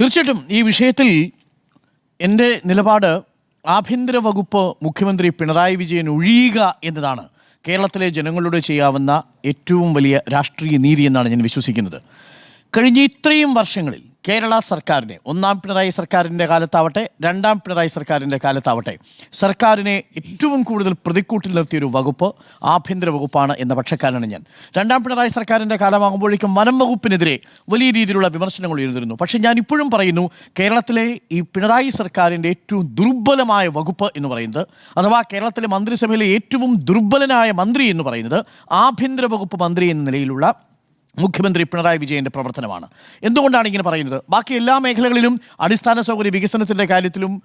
തീർച്ചയായിട്ടും ഈ വിഷയത്തിൽ എന്റെ നിലപാട് ആഭ്യന്തര വകുപ്പ് മുഖ്യമന്ത്രി പിണറായി വിജയൻ ഒഴിയുക എന്നതാണ്. കേരളത്തിലെ ജനങ്ങളോട് ചെയ്യാവുന്ന ഏറ്റവും വലിയ രാഷ്ട്രീയ നീതി എന്നാണ് ഞാൻ വിശ്വസിക്കുന്നത്. കഴിഞ്ഞ ഇത്രയും വർഷങ്ങളിൽ കേരള സർക്കാരിനെ ഒന്നാം പിണറായി സർക്കാരിന്റെ കാലത്താവട്ടെ രണ്ടാം പിണറായി സർക്കാരിന്റെ കാലത്താവട്ടെ സർക്കാരിനെ ഏറ്റവും കൂടുതൽ പ്രതിക്കൂട്ടിൽ നിർത്തിയൊരു വകുപ്പ് ആഭ്യന്തര വകുപ്പാണ് എന്ന പക്ഷക്കാരനാണ് ഞാൻ. രണ്ടാം പിണറായി സർക്കാരിന്റെ കാലമാകുമ്പോഴേക്കും വനം വകുപ്പിനെതിരെ വലിയ രീതിയിലുള്ള വിമർശനങ്ങൾ ഉയർന്നിരുന്നു. പക്ഷേ ഞാൻ ഇപ്പോഴും പറയുന്നു കേരളത്തിലെ ഈ പിണറായി സർക്കാരിന്റെ ഏറ്റവും ദുർബലമായ വകുപ്പ് എന്ന് പറയുന്നത് അഥവാ കേരളത്തിലെ മന്ത്രിസഭയിലെ ഏറ്റവും ദുർബലനായ മന്ത്രി എന്ന് പറയുന്നത് ആഭ്യന്തര വകുപ്പ് മന്ത്രി എന്ന നിലയിലുള്ള മുഖ്യമന്ത്രി പിണറായി വിജയന്റെ പ്രവർത്തനമാണ്. എന്തുകൊണ്ടാണ് ഇങ്ങനെ പറയുന്നത്? ബാക്കി എല്ലാ മേഖലകളിലും അടിസ്ഥാന സൗകര്യ വികസനത്തിന്റെ കാര്യത്തിലും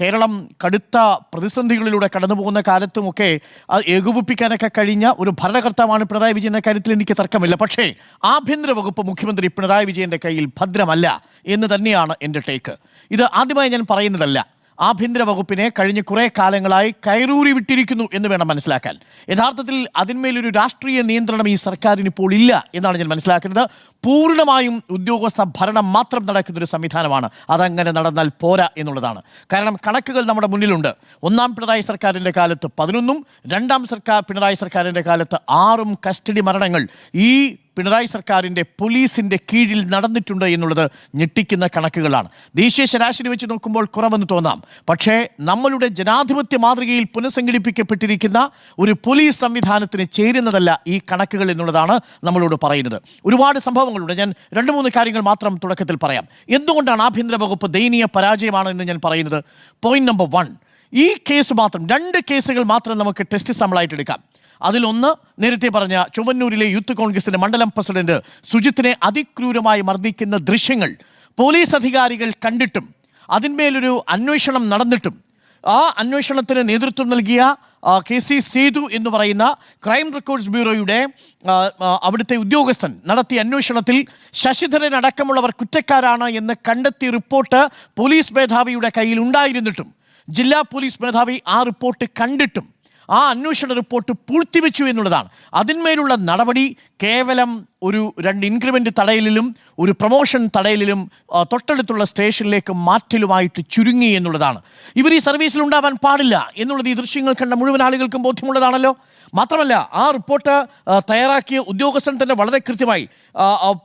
കേരളം കടുത്ത പ്രതിസന്ധികളിലൂടെ കടന്നുപോകുന്ന കാലത്തുമൊക്കെ ഏകോപിപ്പിക്കാനൊക്കെ കഴിഞ്ഞ ഒരു ഭരണകർത്താവാണ് പിണറായി വിജയൻ എന്ന കാര്യത്തിൽ എനിക്ക് തർക്കമില്ല. പക്ഷേ ആഭ്യന്തര വകുപ്പ് മുഖ്യമന്ത്രി പിണറായി വിജയന്റെ കയ്യിൽ ഭദ്രമല്ല എന്ന് തന്നെയാണ് എന്റെ ടേക്ക്. ഇത് ആദ്യമായി ഞാൻ പറയുന്നതല്ല. ആഭ്യന്തര വകുപ്പിനെ കഴിഞ്ഞ കുറേ കാലങ്ങളായി കയറൂറി വിട്ടിരിക്കുന്നു എന്ന് വേണം മനസ്സിലാക്കാൻ. യഥാർത്ഥത്തിൽ അതിന്മേലൊരു രാഷ്ട്രീയ നിയന്ത്രണം ഈ സർക്കാരിന് ഇപ്പോൾ ഇല്ല എന്നാണ് ഞാൻ മനസ്സിലാക്കുന്നത്. പൂർണമായും ഉദ്യോഗസ്ഥ ഭരണം മാത്രം നടക്കുന്ന ഒരു സംവിധാനമാണ്. അതങ്ങനെ നടന്നാൽ പോരാ എന്നുള്ളതാണ്. കാരണം കണക്കുകൾ നമ്മുടെ മുന്നിലുണ്ട്. ഒന്നാം പിണറായി സർക്കാരിന്റെ കാലത്ത് പതിനൊന്നും രണ്ടാം സർക്കാർ പിണറായി സർക്കാരിന്റെ കാലത്ത് ആറും കസ്റ്റഡി മരണങ്ങൾ. ഈ പിണറായി സർക്കാരിന്റെ പോലീസിന്റെ കീഴിൽ നടന്നിട്ടുണ്ട് എന്നുള്ളത് ഞെട്ടിക്കുന്ന കണക്കുകളാണ്. ദേശീയ ശരാശരി വെച്ച് നോക്കുമ്പോൾ കുറവെന്ന് തോന്നാം. പക്ഷേ നമ്മളുടെ ജനാധിപത്യ മാതൃകയിൽ പുനഃസംഘടിപ്പിക്കപ്പെട്ടിരിക്കുന്ന ഒരു പോലീസ് സംവിധാനത്തിന് ചേരുന്നതല്ല ഈ കണക്കുകൾ എന്നുള്ളതാണ് നമ്മളോട് പറയുന്നത്. ഒരുപാട് സംഭവങ്ങളുണ്ട്. ഞാൻ രണ്ട് മൂന്ന് കാര്യങ്ങൾ മാത്രം തുടക്കത്തിൽ പറയാം. എന്തുകൊണ്ടാണ് ആഭ്യന്തര വകുപ്പ് ദയനീയ പരാജയമാണ് എന്ന് ഞാൻ പറയുന്നത്? പോയിന്റ് നമ്പർ വൺ ഈ കേസ് മാത്രം രണ്ട് കേസുകൾ മാത്രം നമുക്ക് ടെസ്റ്റ് സമ്മളായിട്ട് എടുക്കാം. അതിലൊന്ന് നേരത്തെ പറഞ്ഞ ചുവന്നൂരിലെ യൂത്ത് കോൺഗ്രസിന്റെ മണ്ഡലം പ്രസിഡന്റ് സുജിത്തിനെ അതിക്രൂരമായി മർദ്ദിക്കുന്ന ദൃശ്യങ്ങൾ പോലീസ് അധികാരികൾ കണ്ടിട്ടും അതിന്മേലൊരു അന്വേഷണം നടന്നിട്ടും. ആ അന്വേഷണത്തിന് നേതൃത്വം നൽകിയ കെ സി സേതു എന്ന് പറയുന്ന ക്രൈം റെക്കോർഡ്സ് ബ്യൂറോയുടെ അവിടുത്തെ ഉദ്യോഗസ്ഥൻ നടത്തിയ അന്വേഷണത്തിൽ ശശിധരൻ അടക്കമുള്ളവർ കുറ്റക്കാരാണ് എന്ന് കണ്ടെത്തിയ റിപ്പോർട്ട് പോലീസ് മേധാവിയുടെ കയ്യിൽ ഉണ്ടായിരുന്നിട്ടും. ജില്ലാ പോലീസ് മേധാവി ആ റിപ്പോർട്ട് കണ്ടിട്ടും. ആ അന്വേഷണ റിപ്പോർട്ട് പൂഴ്ത്തിവെച്ചു എന്നുള്ളതാണ്. അതിന്മേലുള്ള നടപടി കേവലം ഒരു രണ്ട് ഇൻക്രിമെന്റ് തടയലിലും ഒരു പ്രൊമോഷൻ തടയലിലും തൊട്ടടുത്തുള്ള സ്റ്റേഷനിലേക്ക് മാറ്റലുമായിട്ട് ചുരുങ്ങി എന്നുള്ളതാണ്. ഇവർ ഈ സർവീസിൽ ഉണ്ടാവാൻ പാടില്ല എന്നുള്ളത് ഈ ദൃശ്യങ്ങൾ കണ്ട മുഴുവൻ ആളുകൾക്കും ബോധ്യമുള്ളതാണല്ലോ. മാത്രമല്ല ആ റിപ്പോർട്ട് തയ്യാറാക്കിയ ഉദ്യോഗസ്ഥൻ തന്നെ വളരെ കൃത്യമായി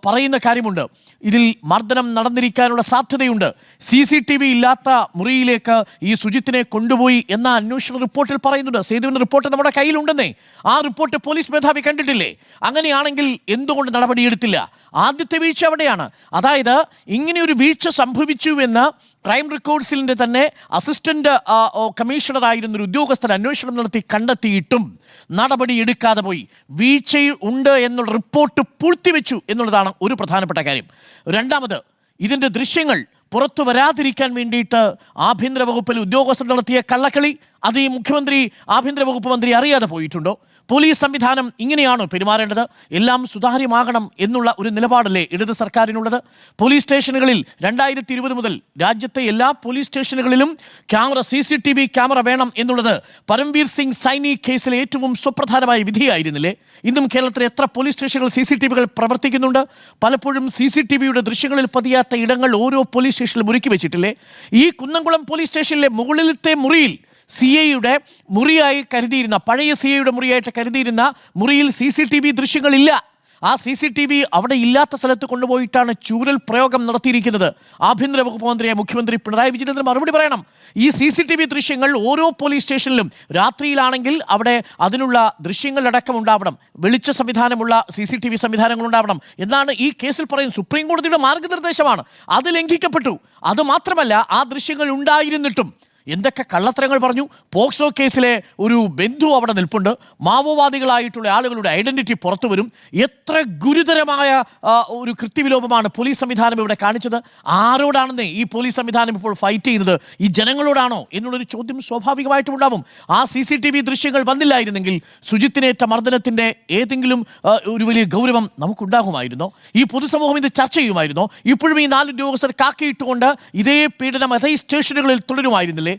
പറയുന്ന കാര്യമുണ്ട്. ഇതിൽ മർദ്ദനം നടന്നിരിക്കാനുള്ള സാധ്യതയുണ്ട്. സി സി ടി വി ഇല്ലാത്ത മുറിയിലേക്ക് ഈ സുജിത്തിനെ കൊണ്ടുപോയി എന്ന അന്വേഷണ റിപ്പോർട്ടിൽ പറയുന്നുണ്ട്. സേതുവിന്റെ റിപ്പോർട്ട് നമ്മുടെ കയ്യിലുണ്ടെന്നേ. ആ റിപ്പോർട്ട് പോലീസ് മേധാവി കണ്ടിട്ടില്ലേ? അങ്ങനെയാണെങ്കിൽ എന്തുകൊണ്ട് നടപടിയെടുത്തില്ല ആദ്യത്തെ വീഴ്ച അവിടെയാണ്. അതായത് ഇങ്ങനെയൊരു വീഴ്ച സംഭവിച്ചു എന്ന് ക്രൈം റെക്കോർഡ്സിന്റെ തന്നെ അസിസ്റ്റന്റ് കമ്മീഷണറായിരുന്ന ഒരു ഉദ്യോഗസ്ഥൻ അന്വേഷണം നടത്തി കണ്ടെത്തിയിട്ടും നടപടി എടുക്കാതെ പോയി. വീഴ്ച ഉണ്ട് എന്നുള്ള റിപ്പോർട്ട് പൂഴ്ത്തിവെച്ചു എന്നുള്ളതാണ് ഒരു പ്രധാനപ്പെട്ട കാര്യം. രണ്ടാമത് ഇതിന്റെ ദൃശ്യങ്ങൾ പുറത്തു വരാതിരിക്കാൻ വേണ്ടിയിട്ട് ആഭ്യന്തര വകുപ്പിൽ ഉദ്യോഗസ്ഥർ നടത്തിയ കള്ളക്കളി അത് ഈ മുഖ്യമന്ത്രി ആഭ്യന്തര വകുപ്പ് മന്ത്രി അറിയാതെ പോയിട്ടുണ്ടോ? പോലീസ് സംവിധാനം ഇങ്ങനെയാണോ പെരുമാറേണ്ടത്? എല്ലാം സുതാര്യമാകണം എന്നുള്ള ഒരു നിലപാടല്ലേ ഇടത് സർക്കാരിനുള്ളത്? പോലീസ് സ്റ്റേഷനുകളിൽ രണ്ടായിരത്തി ഇരുപത് മുതൽ രാജ്യത്തെ എല്ലാ പോലീസ് സ്റ്റേഷനുകളിലും camera C C T V camera വേണം എന്നുള്ളത് പരംവീർ സിംഗ് സൈനി കേസിലെ ഏറ്റവും സുപ്രധാനമായ വിധിയായിരുന്നില്ലേ? ഇന്നും കേരളത്തിലെ എത്ര പോലീസ് സ്റ്റേഷനുകൾ സി സി ടി വികൾ പ്രവർത്തിക്കുന്നുണ്ട്? പലപ്പോഴും സി സി ടി വിയുടെ ദൃശ്യങ്ങളിൽ പതിയാത്ത ഇടങ്ങൾ ഓരോ പോലീസ് സ്റ്റേഷനിലും ഒരുക്കി വെച്ചിട്ടില്ലേ? ഈ കുന്നംകുളം പോലീസ് സ്റ്റേഷനിലെ മുകളിലത്തെ മുറിയിൽ സി ഐയുടെ മുറിയായി കരുതിയിരുന്ന പഴയ സി ഐയുടെ മുറിയായിട്ട് കരുതിയിരുന്ന മുറിയിൽ സി സി ടി വി ദൃശ്യങ്ങളില്ല. ആ സി സി ടി വി അവിടെ ഇല്ലാത്ത സ്ഥലത്ത് കൊണ്ടുപോയിട്ടാണ് ചൂരൽ പ്രയോഗം നടത്തിയിരിക്കുന്നത്. ആഭ്യന്തര വകുപ്പ് മന്ത്രിയെ മുഖ്യമന്ത്രി പിണറായി വിജയൻ മറുപടി പറയണം. ഈ സി സി ടി വി ദൃശ്യങ്ങൾ ഓരോ പോലീസ് സ്റ്റേഷനിലും രാത്രിയിലാണെങ്കിൽ അവിടെ അതിനുള്ള ദൃശ്യങ്ങളടക്കം ഉണ്ടാവണം. വെളിച്ച സംവിധാനമുള്ള സി സി ടി വി സംവിധാനങ്ങൾ ഉണ്ടാവണം എന്നാണ് ഈ കേസിൽ പറയുന്നത്. സുപ്രീം കോടതിയുടെ മാർഗനിർദ്ദേശമാണ്. അത് ലംഘിക്കപ്പെട്ടു. അത് മാത്രമല്ല ആ ദൃശ്യങ്ങൾ ഉണ്ടായിരുന്നിട്ടും എന്തൊക്കെ കള്ളത്തരങ്ങൾ പറഞ്ഞു? പോക്സോ കേസിലെ ഒരു ബന്ധു അവിടെ നിൽപ്പുണ്ട്. മാവോവാദികളായിട്ടുള്ള ആളുകളുടെ ഐഡന്റിറ്റി പുറത്തു വരും. എത്ര ഗുരുതരമായ ഒരു കൃത്യവിലോപമാണ് പോലീസ് സംവിധാനം ഇവിടെ കാണിച്ചത്. ആരോടാണെന്നേ ഈ പോലീസ് സംവിധാനം ഇപ്പോൾ ഫൈറ്റ് ചെയ്യുന്നത്? ഈ ജനങ്ങളോടാണോ? എന്നുള്ളൊരു ചോദ്യം സ്വാഭാവികമായിട്ടും ഉണ്ടാവും. ആ സി സി ടി വി ദൃശ്യങ്ങൾ വന്നില്ലായിരുന്നെങ്കിൽ സുജിത്തിനേറ്റ മർദ്ദനത്തിന്റെ ഏതെങ്കിലും ഒരു വലിയ ഗൗരവം നമുക്കുണ്ടാകുമായിരുന്നോ? ഈ പൊതുസമൂഹം ഇത് ചർച്ച ചെയ്യുമായിരുന്നോ? ഇപ്പോഴും ഈ നാല് ഉദ്യോഗസ്ഥർ കാക്കിയിട്ടുകൊണ്ട് ഇതേ പീഡനം അതേ സ്റ്റേഷനുകളിൽ തുടരുമായിരുന്നില്ലേ?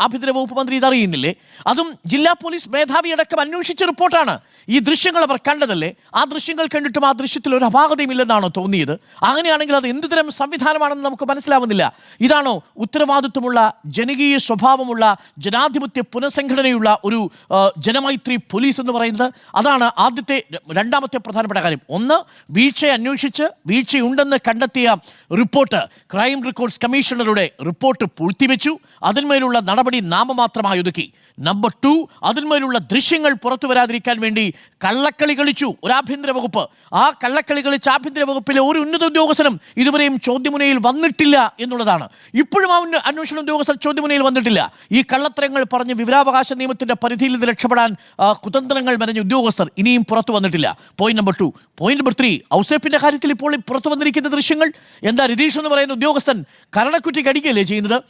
ആഭ്യന്തര വകുപ്പ് മന്ത്രി ഇതറിയുന്നില്ലേ? അതും ജില്ലാ പോലീസ് മേധാവി അടക്കം അന്വേഷിച്ച റിപ്പോർട്ടാണ്. ഈ ദൃശ്യങ്ങൾ അവർ കണ്ടതല്ലേ? ആ ദൃശ്യങ്ങൾ കണ്ടിട്ടും ആ ദൃശ്യത്തിൽ ഒരു അപാകതയും ഇല്ലെന്നാണോ തോന്നിയത്? അങ്ങനെയാണെങ്കിൽ അത് എന്ത് തരം സംവിധാനമാണെന്ന് നമുക്ക് മനസ്സിലാവുന്നില്ല. ഇതാണോ ഉത്തരവാദിത്വമുള്ള ജനകീയ സ്വഭാവമുള്ള ജനാധിപത്യ പുനഃസംഘടനയുള്ള ഒരു ജനമൈത്രി പോലീസ് എന്ന് പറയുന്നത്? അതാണ് ആദ്യത്തെ രണ്ടാമത്തെ പ്രധാനപ്പെട്ട കാര്യം. ഒന്ന് വീഴ്ച അന്വേഷിച്ച് വീഴ്ചയുണ്ടെന്ന് കണ്ടെത്തിയ റിപ്പോർട്ട്. ക്രൈം റെക്കോർഡ്സ് കമ്മീഷണറുടെ റിപ്പോർട്ട് പൂഴ്ത്തിവെച്ചു. അതിന്മേലുള്ള നടപടി നാമമാത്രമായി ഒതുക്കി. നമ്പർ ടു അതിന്മേലുള്ള ദൃശ്യങ്ങൾ പുറത്തു വരാതിരിക്കാൻ വേണ്ടി കള്ളക്കളി കളിച്ചു. ഒരു ആഭ്യന്തര വകുപ്പ്. ആ കള്ളക്കളി കളിച്ച ആഭ്യന്തര വകുപ്പിലെ ഒരു ഉന്നത ഉദ്യോഗസ്ഥനും ഇതുവരെയും ചോദ്യമുനയിൽ വന്നിട്ടില്ല എന്നുള്ളതാണ്. ഇപ്പോഴും ആ അന്വേഷണ ഉദ്യോഗസ്ഥർ ചോദ്യമുനയിൽ വന്നിട്ടില്ല. ഈ കള്ളത്തരങ്ങൾ പറഞ്ഞ് വിവരാവകാശ നിയമത്തിന്റെ പരിധിയിൽ നിന്ന് രക്ഷപ്പെടാൻ കുതന്ത്രങ്ങൾ മെനഞ്ഞ ഉദ്യോഗസ്ഥർ ഇനിയും പുറത്തു വന്നിട്ടില്ല. Point number two point number three ഔസേപ്പിന്റെ കാര്യത്തിൽ ഇപ്പോൾ പുറത്തു വന്നിരിക്കുന്ന ദൃശ്യങ്ങൾ. എന്താ രതീഷ് എന്ന് പറയുന്ന ഉദ്യോഗസ്ഥൻ കരണക്കുറ്റി കടിക്കുകയല്ലേ ചെയ്യുന്നത്?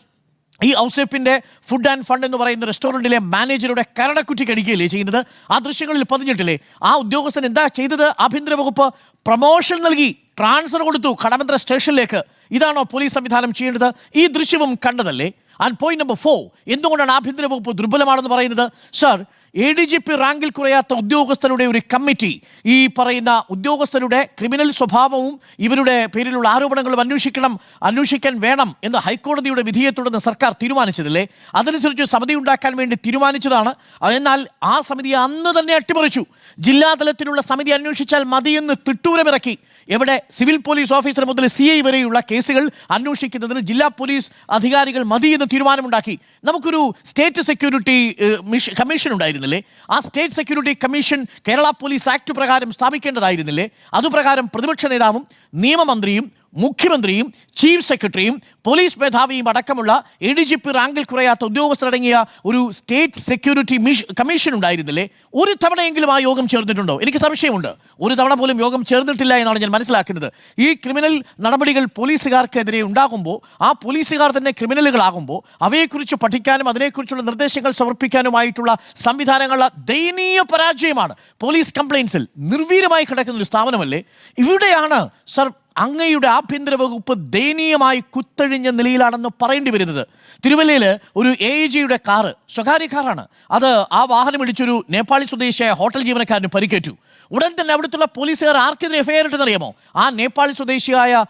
ഈ ഔസേപ്പിന്റെ ഫുഡ് ആൻഡ് ഫണ്ട് എന്ന് പറയുന്ന റെസ്റ്റോറന്റിലെ മാനേജറുടെ കരടക്കുറ്റി കടിക്കുകയല്ലേ ചെയ്യുന്നത്? ആ ദൃശ്യങ്ങളിൽ പതിഞ്ഞിട്ടില്ലേ? ആ ഉദ്യോഗസ്ഥൻ എന്താ ചെയ്തത്? ആഭ്യന്തര വകുപ്പ് പ്രമോഷൻ നൽകി ട്രാൻസ്ഫർ കൊടുത്തു കടമന്ത്ര സ്റ്റേഷനിലേക്ക്. ഇതാണോ പോലീസ് സംവിധാനം ചെയ്യേണ്ടത്? ഈ ദൃശ്യവും കണ്ടതല്ലേ? ആൻഡ് പോയിന്റ് നമ്പർ ഫോർ എന്തുകൊണ്ടാണ് ആഭ്യന്തര വകുപ്പ് ദുർബലമാണെന്ന് പറയുന്നത്? Sir A D G P റാങ്കിൽ കുറയാത്ത ഉദ്യോഗസ്ഥരുടെ ഒരു കമ്മിറ്റി. ഈ പറയുന്ന ഉദ്യോഗസ്ഥരുടെ ക്രിമിനൽ സ്വഭാവവും ഇവരുടെ പേരിലുള്ള ആരോപണങ്ങളും അന്വേഷിക്കണം അന്വേഷിക്കാൻ വേണം എന്ന് ഹൈക്കോടതിയുടെ വിധിയെ തുടർന്ന് സർക്കാർ തീരുമാനിച്ചതല്ലേ? അതനുസരിച്ച് സമിതി ഉണ്ടാക്കാൻ വേണ്ടി തീരുമാനിച്ചതാണ്. എന്നാൽ ആ സമിതി അന്ന് തന്നെ അട്ടിമറിച്ചു. ജില്ലാതലത്തിലുള്ള സമിതി അന്വേഷിച്ചാൽ മതിയെന്ന് തിട്ടൂരമിറക്കി. എവിടെ സിവിൽ പോലീസ് ഓഫീസർ മുതൽ സി ഐ വരെയുള്ള കേസുകൾ അന്വേഷിക്കുന്നതിന് ജില്ലാ പോലീസ് അധികാരികൾ മതി എന്ന് തീരുമാനമുണ്ടാക്കി. നമുക്കൊരു സ്റ്റേറ്റ് സെക്യൂരിറ്റി കമ്മീഷൻ മിഷ- കമ്മീഷൻ ഉണ്ടായിരുന്നില്ലേ ആ state security commission Kerala police act പ്രകാരം സ്ഥാപിക്കേണ്ടതായിരുന്നില്ലേ? അതുപ്രകാരം പ്രതിപക്ഷ നേതാവും നിയമമന്ത്രിയും മുഖ്യമന്ത്രിയും ചീഫ് സെക്രട്ടറിയും പോലീസ് മേധാവിയും അടക്കമുള്ള എ ഡി ജി പി റാങ്കിൽ കുറയാത്ത ഉദ്യോഗസ്ഥരടങ്ങിയ ഒരു സ്റ്റേറ്റ് സെക്യൂരിറ്റി മിഷ- കമ്മീഷൻ ഉണ്ടായിരുന്നില്ലേ? ഒരു തവണയെങ്കിലും ആ യോഗം ചേർന്നിട്ടുണ്ടോ? എനിക്ക് സംശയമുണ്ട്. ഒരു തവണ പോലും യോഗം ചേർന്നിട്ടില്ല എന്നാണ് ഞാൻ മനസ്സിലാക്കുന്നത്. ഈ ക്രിമിനൽ നടപടികൾ പോലീസുകാർക്കെതിരെ ഉണ്ടാകുമ്പോൾ ആ പോലീസുകാർ തന്നെ ക്രിമിനലുകളാകുമ്പോൾ അവയെക്കുറിച്ച് പഠിക്കാനും അതിനെക്കുറിച്ചുള്ള നിർദ്ദേശങ്ങൾ സമർപ്പിക്കാനുമായിട്ടുള്ള സംവിധാനങ്ങളുടെ ദയനീയ പരാജയമാണ്. പോലീസ് കംപ്ലയിൻസിൽ നിർവീര്യമായി കിടക്കുന്ന ഒരു സ്ഥാപനമല്ലേ? ഇവിടെയാണ് സർ അങ്ങയുടെ ആഭ്യന്തര വകുപ്പ് ദയനീയമായി കുത്തഴിഞ്ഞ നിലയിലാണെന്ന് പറയേണ്ടി വരുന്നത്. തിരുവല്ലയിൽ ഒരു എ ജിയുടെ കാറ് സ്വകാര്യ കാറാണ്. അത് ആ വാഹനം ഇടിച്ചൊരു നേപ്പാളി സ്വദേശിയായ ഹോട്ടൽ ജീവനക്കാരന് പരിക്കേറ്റു. ഉടൻ തന്നെ അവിടുത്തെ പോലീസുകാർ ആർക്കെതിരെ എഫ്ഐആർ ഇട്ടെന്നറിയാമോ? ആ നേപ്പാളി സ്വദേശിയായ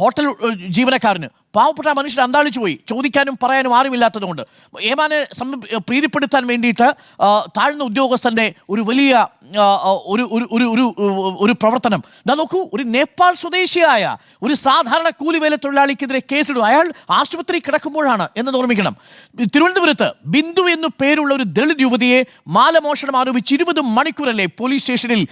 ഹോട്ടൽ ജീവനക്കാരന്. പാവപ്പെട്ട മനുഷ്യർ അന്താളിച്ചു പോയി. ചോദിക്കാനും പറയാനും ആരുമില്ലാത്തതുകൊണ്ട്. ഏമാനെ പ്രീതിപ്പെടുത്താൻ വേണ്ടിയിട്ട് താഴ്ന്ന ഉദ്യോഗസ്ഥന്റെ ഒരു വലിയ ഒരു ഒരു ഒരു ഒരു പ്രവർത്തനം. ദാ നോക്കൂ ഒരു നേപ്പാൾ സ്വദേശിയായ ഒരു സാധാരണ കൂലിവേല തൊഴിലാളിക്കെതിരെ കേസിടും. അയാൾ ആശുപത്രി കിടക്കുമ്പോഴാണ് എന്ന് ഓർമ്മിക്കണം. തിരുവനന്തപുരത്ത് ബിന്ദു എന്നു പേരുള്ള ഒരു ദളിത് യുവതിയെ മാലമോഷണം ആരോപിച്ച് ഇരുപത് മണിക്കൂറല്ലേ പോലീസ് സ്റ്റേഷനിൽ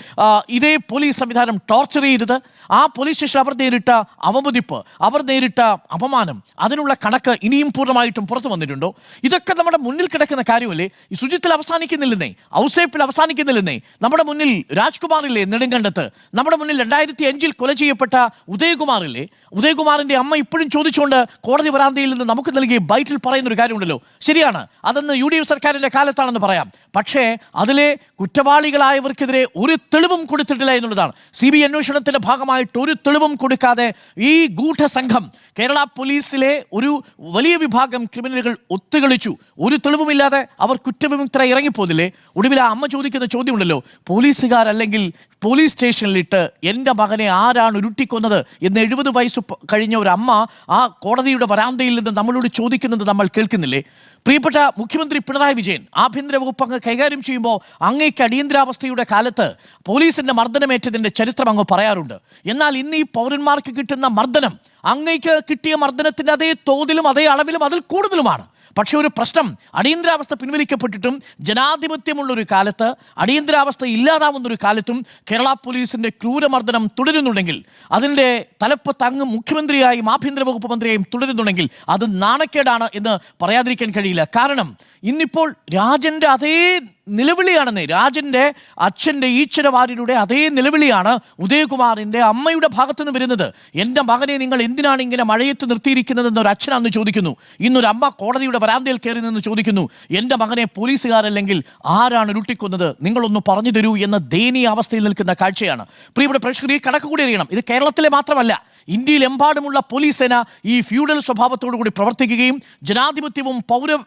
ഇതേ പോലീസ് സംവിധാനം ടോർച്ചർ ചെയ്തത്. ആ പോലീസ് സ്റ്റേഷൻ അവർ നേരിട്ട അവമതിപ്പ് അവർ നേരിട്ട അപമാനം അതിനുള്ള കണക്ക് ഇനിയും പൂർണമായിട്ടും പുറത്തു വന്നിട്ടുണ്ടോ? ഇതൊക്കെ നമ്മുടെ മുന്നിൽ കിടക്കുന്ന കാര്യമല്ലേ? ഈ ശുചിത്വത്തിൽ അവസാനിക്കുന്നില്ലെന്നേ ഔസേപ്പിൽ അവസാനിക്കുന്നില്ലെന്നേ നമ്മുടെ മുന്നിൽ രാജ്കുമാറില്ലേ നെടുങ്കണ്ടത്ത് നമ്മുടെ മുന്നിൽ രണ്ടായിരത്തി അഞ്ചിൽ കൊല ചെയ്യപ്പെട്ട ഉദയകുമാറില്ലേ? ഉദയകുമാറിന്റെ അമ്മ ഇപ്പോഴും ചോദിച്ചുകൊണ്ട് കോടതി വരാന്തയിൽ നിന്ന് നമുക്ക് നൽകിയ ബൈറ്റിൽ പറയുന്ന ഒരു കാര്യമുണ്ടല്ലോ. ശരിയാണ്. അതെന്ന് യു ഡി എഫ് സർക്കാരിന്റെ കാലത്താണെന്ന് പറയാം. പക്ഷേ അതിലെ കുറ്റവാളികളായവർക്കെതിരെ ഒരു തെളിവും കൊടുത്തിട്ടില്ല എന്നുള്ളതാണ്. സി ബി അന്വേഷണത്തിന്റെ ഭാഗമായിട്ട് ഒരു തെളിവും കൊടുക്കാതെ ഈ ഗൂഢസംഘം കേരള പോലീസിലെ ഒരു വലിയ വിഭാഗം ക്രിമിനലുകൾ ഒത്തുകളിച്ചു. ഒരു തെളിവുമില്ലാതെ അവർ കുറ്റവിമുക്തരായി ഇറങ്ങിപ്പോതില്ലേ ഒടുവിൽ ആ അമ്മ ചോദിക്കുന്ന ചോദ്യമുണ്ടല്ലോ. പോലീസുകാരല്ലെങ്കിൽ പോലീസ് സ്റ്റേഷനിലിട്ട് എന്റെ മകനെ ആരാണ് ഉരുട്ടിക്കൊന്നത് എന്ന് എഴുപത് വയസ്സ് കഴിഞ്ഞ ഒരു അമ്മ ആ കോടതിയുടെ വരാന്തയിൽ നിന്ന് നമ്മളോട് ചോദിക്കുന്നത് നമ്മൾ കേൾക്കുന്നില്ലേ? പ്രിയപ്പെട്ട മുഖ്യമന്ത്രി പിണറായി വിജയൻ ആഭ്യന്തര വകുപ്പ് അങ്ങ് കൈകാര്യം ചെയ്യുമ്പോൾ അങ്ങേക്ക് അടിയന്തരാവസ്ഥയുടെ കാലത്ത് പോലീസിന്റെ മർദ്ദനമേറ്റതിന്റെ ചരിത്രം അങ്ങ് പറയാറുണ്ട്. എന്നാൽ ഇന്ന് ഈ പൗരന്മാർക്ക് കിട്ടുന്ന മർദ്ദനം അങ്ങേക്ക് കിട്ടിയ മർദ്ദനത്തിന്റെ അതേ തോതിലും അതേ അളവിലും അതിൽ കൂടുതലുമാണ്. പക്ഷേ ഒരു പ്രശ്നം അടിയന്തരാവസ്ഥ പിൻവലിക്കപ്പെട്ടിട്ടും ജനാധിപത്യമുള്ള ഒരു കാലത്ത് അടിയന്തരാവസ്ഥ ഇല്ലാതാവുന്ന ഒരു കാലത്തും കേരള പോലീസിന്റെ ക്രൂരമർദ്ദനം തുടരുന്നുണ്ടെങ്കിൽ അതിന്റെ തലപ്പത്ത് അങ്ങ് മുഖ്യമന്ത്രിയായും ആഭ്യന്തര വകുപ്പ് മന്ത്രിയായും തുടരുന്നുണ്ടെങ്കിൽ അത് നാണക്കേടാണ് എന്ന് പറയാതിരിക്കാൻ കഴിയില്ല. കാരണം ഇന്നിപ്പോൾ രാജന്റെ അതേ നിലവിളിയാണെന്ന്. രാജന്റെ അച്ഛന്റെ ഈശ്വരവാര്യരുടെ അതേ നിലവിളിയാണ് ഉദയകുമാറിന്റെ അമ്മയുടെ ഭാഗത്തുനിന്ന് വരുന്നത്. എന്റെ മകനെ നിങ്ങൾ എന്തിനാണ് ഇങ്ങനെ മഴയത്ത് നിർത്തിയിരിക്കുന്നതെന്ന് ഒരു അച്ഛനാണെന്ന് ചോദിക്കുന്നു. ഇന്നൊരു അമ്മ കോടതിയുടെ വരാന്തയിൽ കയറി നിന്ന് ചോദിക്കുന്നു. എന്റെ മകനെ പോലീസുകാരല്ലെങ്കിൽ ആരാണ് ഉരുട്ടിക്കൊന്നത്? നിങ്ങളൊന്ന് പറഞ്ഞു തരൂ എന്ന ദയനീയ അവസ്ഥയിൽ നിൽക്കുന്ന കാഴ്ചയാണ്. പ്രിയപ്പെട്ട പ്രേക്ഷകർ ഈ കണക്ക് കൂടി അറിയണം. ഇത് കേരളത്തിലെ മാത്രമല്ല. ഇന്ത്യയിലെമ്പാടുമുള്ള പോലീസ് സേന ഈ ഫ്യൂഡൽ സ്വഭാവത്തോടു കൂടി പ്രവർത്തിക്കുകയും ജനാധിപത്യവും പൗര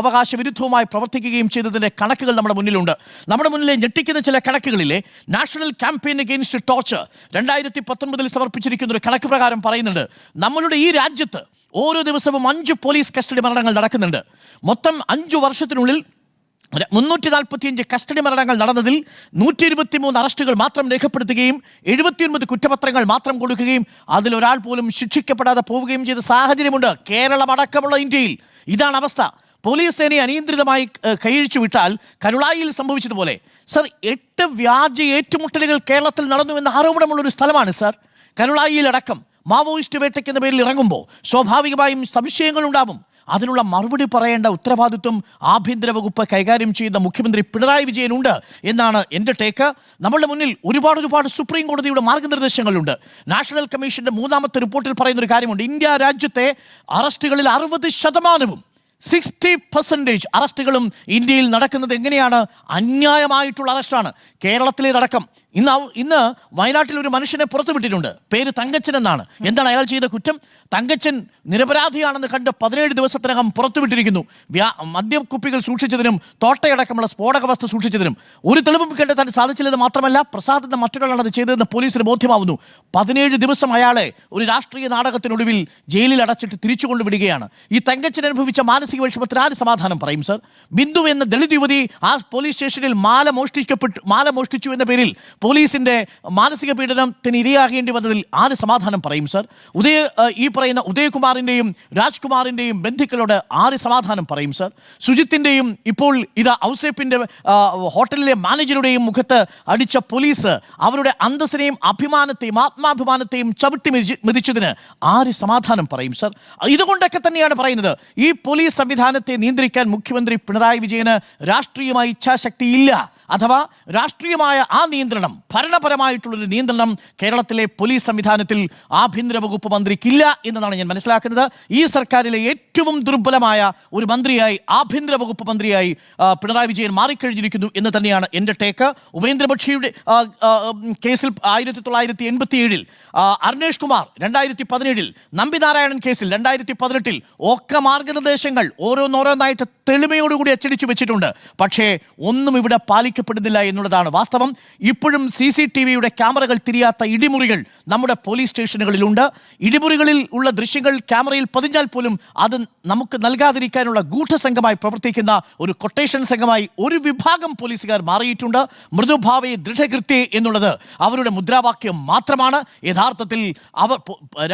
അവകാശ വിരുദ്ധവുമായി പ്രവർത്തിക്കുകയും ചെയ്തതിന്റെ കണക്കുകൾ നമ്മുടെ മുന്നിലുണ്ട്. നമ്മുടെ മുന്നിലെ ഞെട്ടിക്കുന്ന ചില കണക്കുകളിലെ നാഷണൽ ക്യാമ്പയിൻ അഗെയിൻസ്റ്റ് ടോർച്ചർ രണ്ടായിരത്തി പത്തൊൻപതിൽ സമർപ്പിച്ചിരിക്കുന്ന ഒരു കണക്ക് പ്രകാരം പറയുന്നുണ്ട് നമ്മളുടെ ഈ രാജ്യത്ത് ഓരോ ദിവസവും അഞ്ച് പോലീസ് കസ്റ്റഡി മരണങ്ങൾ നടക്കുന്നുണ്ട്. മൊത്തം അഞ്ചു വർഷത്തിനുള്ളിൽ മുന്നൂറ്റി നാൽപ്പത്തിയഞ്ച് കസ്റ്റഡി മരണങ്ങൾ നടന്നതിൽ നൂറ്റി ഇരുപത്തി മൂന്ന് അറസ്റ്റുകൾ മാത്രം രേഖപ്പെടുത്തുകയും എഴുപത്തിയൊൻപത് കുറ്റപത്രങ്ങൾ മാത്രം കൊടുക്കുകയും അതിലൊരാൾ പോലും ശിക്ഷിക്കപ്പെടാതെ പോവുകയും ചെയ്ത സാഹചര്യമുണ്ട്. കേരളം അടക്കമുള്ള ഇന്ത്യയിൽ. ഇതാണ് അവസ്ഥ. പോലീസ് സേനയെ അനിയന്ത്രിതമായി കൈയഴിച്ചു വിട്ടാൽ കരുളായിൽ സംഭവിച്ചതുപോലെ. സർ എട്ട് വ്യാജ ഏറ്റുമുട്ടലുകൾ കേരളത്തിൽ നടന്നു എന്ന ആരോപണമുള്ള ഒരു സ്ഥലമാണ് സർ. കരുളായിയിലടക്കം മാവോയിസ്റ്റ് വേട്ടയ്ക്കെന്ന പേരിൽ ഇറങ്ങുമ്പോൾ സ്വാഭാവികമായും സംശയങ്ങൾ ഉണ്ടാവും അതിനുള്ള മറുപടി പറയേണ്ട ഉത്തരവാദിത്വം ആഭ്യന്തര വകുപ്പ് കൈകാര്യം ചെയ്യുന്ന മുഖ്യമന്ത്രി പിണറായി വിജയനുണ്ട് എന്നാണ് എന്റെ ടേക്ക്. നമ്മളുടെ മുന്നിൽ ഒരുപാട് ഒരുപാട് സുപ്രീം കോടതിയുടെ മാർഗനിർദ്ദേശങ്ങളുണ്ട്. നാഷണൽ കമ്മീഷന്റെ മൂന്നാമത്തെ റിപ്പോർട്ടിൽ പറയുന്ന ഒരു കാര്യമുണ്ട്. ഇന്ത്യ രാജ്യത്തെ അറസ്റ്റുകളിൽ അറുപത് ശതമാനവും സിക്സ്റ്റി പെർസെന്റേജ് അറസ്റ്റുകളും ഇന്ത്യയിൽ നടക്കുന്നത് എങ്ങനെയാണ്? അന്യായമായിട്ടുള്ള അറസ്റ്റാണ്. കേരളത്തിലേതടക്കം ഇന്ന് ഇന്ന് വയനാട്ടിൽ ഒരു മനുഷ്യനെ പുറത്തു വിട്ടിട്ടുണ്ട്. പേര് തങ്കച്ചൻ എന്നാണ്. എന്താണ് അയാൾ ചെയ്ത കുറ്റം? തങ്കച്ചൻ നിരപരാധിയാണെന്ന് കണ്ട് പതിനേഴ് ദിവസത്തിനകം പുറത്തു വിട്ടിരിക്കുന്നു. വ്യാ മദ്യക്കുപ്പികൾ സൂക്ഷിച്ചതിനും തോട്ടയടക്കമുള്ള സ്ഫോടക വസ്തു സൂക്ഷിച്ചതിനും ഒരു തെളിവും കണ്ടെത്താൻ സാധിച്ചില്ലെന്ന് മാത്രമല്ല പ്രസാദിന്റെ മറ്റൊരാളാണ് അത് ചെയ്തതെന്ന് പോലീസിന് ബോധ്യമാവുന്നു. പതിനേഴ് ദിവസം അയാളെ ഒരു രാഷ്ട്രീയ നാടകത്തിനൊടുവിൽ ജയിലിൽ അടച്ചിട്ട് തിരിച്ചു കൊണ്ടുവിടുകയാണ്. ഈ തങ്കച്ചൻ അനുഭവിച്ച മാനസിക വിഷമത്തിന് ആര് സമാധാനം പറയും സർ? ബിന്ദു എന്ന ദളിത് യുവതി ആ പോലീസ് സ്റ്റേഷനിൽ മാല മോഷ്ടിക്കപ്പെട്ടു മാല മോഷ്ടിച്ചു എന്ന പേരിൽ പോലീസിന്റെ മാനസിക പീഡനത്തിന് ഇരയാകേണ്ടി വന്നതിൽ ആര് സമാധാനം പറയും സർ? ഉദയ ഈ പറയുന്ന ഉദയകുമാറിന്റെയും രാജ്കുമാറിന്റെയും ബന്ധുക്കളോട് ആര് സമാധാനം പറയും സർ? സുജിത്തിന്റെയും ഇപ്പോൾ ഇത് ഔസേപ്പിന്റെ ഹോട്ടലിലെ മാനേജറുടെയും മുഖത്ത് അടിച്ച പോലീസ് അവരുടെ അന്തസ്സിനെയും അഭിമാനത്തെയും ആത്മാഭിമാനത്തെയും ചവിട്ടി മെതിച്ച് മെതിച്ചതിന് ആര് സമാധാനം പറയും സർ? ഇതുകൊണ്ടൊക്കെ തന്നെയാണ് പറയുന്നത്. ഈ പോലീസ് സംവിധാനത്തെ നിയന്ത്രിക്കാൻ മുഖ്യമന്ത്രി പിണറായി വിജയന് രാഷ്ട്രീയമായ ഇച്ഛാശക്തി ഇല്ല അഥവാ രാഷ്ട്രീയമായ ആ നിയന്ത്രണം ഭരണപരമായിട്ടുള്ളൊരു നിയന്ത്രണം കേരളത്തിലെ പോലീസ് സംവിധാനത്തിൽ ആഭ്യന്തര വകുപ്പ് മന്ത്രിക്കില്ല എന്നതാണ് ഞാൻ മനസ്സിലാക്കുന്നത്. ഈ സർക്കാരിലെ ഏറ്റവും ദുർബലമായ ഒരു മന്ത്രിയായി ആഭ്യന്തര വകുപ്പ് മന്ത്രിയായി പിണറായി വിജയൻ മാറിക്കഴിഞ്ഞിരിക്കുന്നു എന്ന് തന്നെയാണ് എന്റെ ടേക്ക്. ഉപേന്ദ്ര ബക്ഷിയുടെ ആ, ആ, ഉം, കേസിൽ ആയിരത്തി തൊള്ളായിരത്തി എൺപത്തി ഏഴിൽ അർണേഷ് കുമാർ രണ്ടായിരത്തി പതിനേഴിൽ നമ്പിനാരായണൻ കേസിൽ രണ്ടായിരത്തി പതിനെട്ടിൽ ഒക്കെ മാർഗനിർദ്ദേശങ്ങൾ ഓരോന്നോരോന്നായിട്ട് തെളിമയോടുകൂടി അച്ചടിച്ചു വെച്ചിട്ടുണ്ട്. പക്ഷേ ഒന്നും ഇവിടെ പാലിക്കപ്പെടുന്നില്ല എന്നുള്ളതാണ് വാസ്തവം. ഇപ്പോഴും സി സി ടി വിയുടെ ക്യാമറകൾ തിരിയാത്ത ഇടിമുറികൾ നമ്മുടെ പോലീസ് സ്റ്റേഷനുകളിലുണ്ട്. ഇടിമുറികളിൽ ഉള്ള ദൃശ്യങ്ങൾ ക്യാമറയിൽ പതിഞ്ഞാൽ പോലും അത് നമുക്ക് നൽകാതിരിക്കാനുള്ള ഗൂഢസംഘമായി പ്രവർത്തിക്കുന്ന ഒരു കൊട്ടേഷൻ സംഘമായി ഒരു വിഭാഗം പോലീസുകാർ മാറിയിട്ടുണ്ട്. മൃദുഭാവയെ ദൃഢകൃത്യ എന്നുള്ളത് അവരുടെ മുദ്രാവാക്യം മാത്രമാണ്. യഥാർത്ഥത്തിൽ അവർ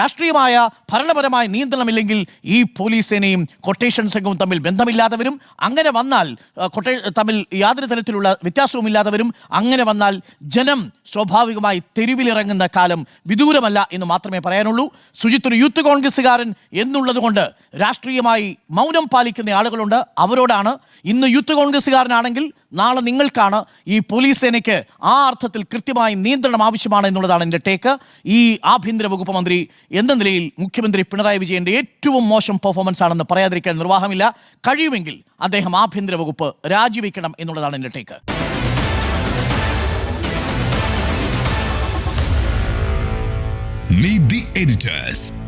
രാഷ്ട്രീയമായ ഭരണപരമായ നിയന്ത്രണമില്ലെങ്കിൽ ഈ പോലീസ് സേനയും കൊട്ടേഷൻ സംഘവും തമ്മിൽ ബന്ധമില്ലാതെ വരും. അങ്ങനെ വന്നാൽ കൊട്ടേ തമ്മിൽ യാതൊരു തരത്തിലുള്ള വ്യത്യാസവും ഇല്ലാതെ വരും. അങ്ങനെ വന്നാൽ ജനം സ്വാഭാവികമായി തെരുവിലിറങ്ങുന്ന കാലം വിദൂരമല്ല എന്ന് മാത്രമേ പറയാനുള്ളൂ. സുജിത്ത് ഒരു യൂത്ത് കോൺഗ്രസ്സുകാരൻ എന്നുള്ളതുകൊണ്ട് രാഷ്ട്രീയമായി മൗനം പാലിക്കുന്ന ആളുകളുണ്ട്. അവരോടാണ്. ഇന്ന് യൂത്ത് കോൺഗ്രസ്സുകാരനാണെങ്കിൽ നാളെ നിങ്ങൾക്കാണ് ഈ പോലീസ് സേനയ്ക്ക് ആ അർത്ഥത്തിൽ കൃത്യമായി നിയന്ത്രണം ആവശ്യമാണ് എന്നുള്ളതാണ് എന്റെ ടേക്ക്. ഈ ആഭ്യന്തര വകുപ്പ് മന്ത്രി എന്ന നിലയിൽ മുഖ്യമന്ത്രി പിണറായി വിജയന്റെ ഏറ്റവും മോശം പെർഫോമൻസ് ആണെന്ന് പറയാതിരിക്കാൻ നിർവാഹമില്ല. കഴിയുമെങ്കിൽ അദ്ദേഹം ആഭ്യന്തര വകുപ്പ് രാജിവെക്കണം എന്നുള്ളതാണ് എന്റെ ടേക്ക്. The editors.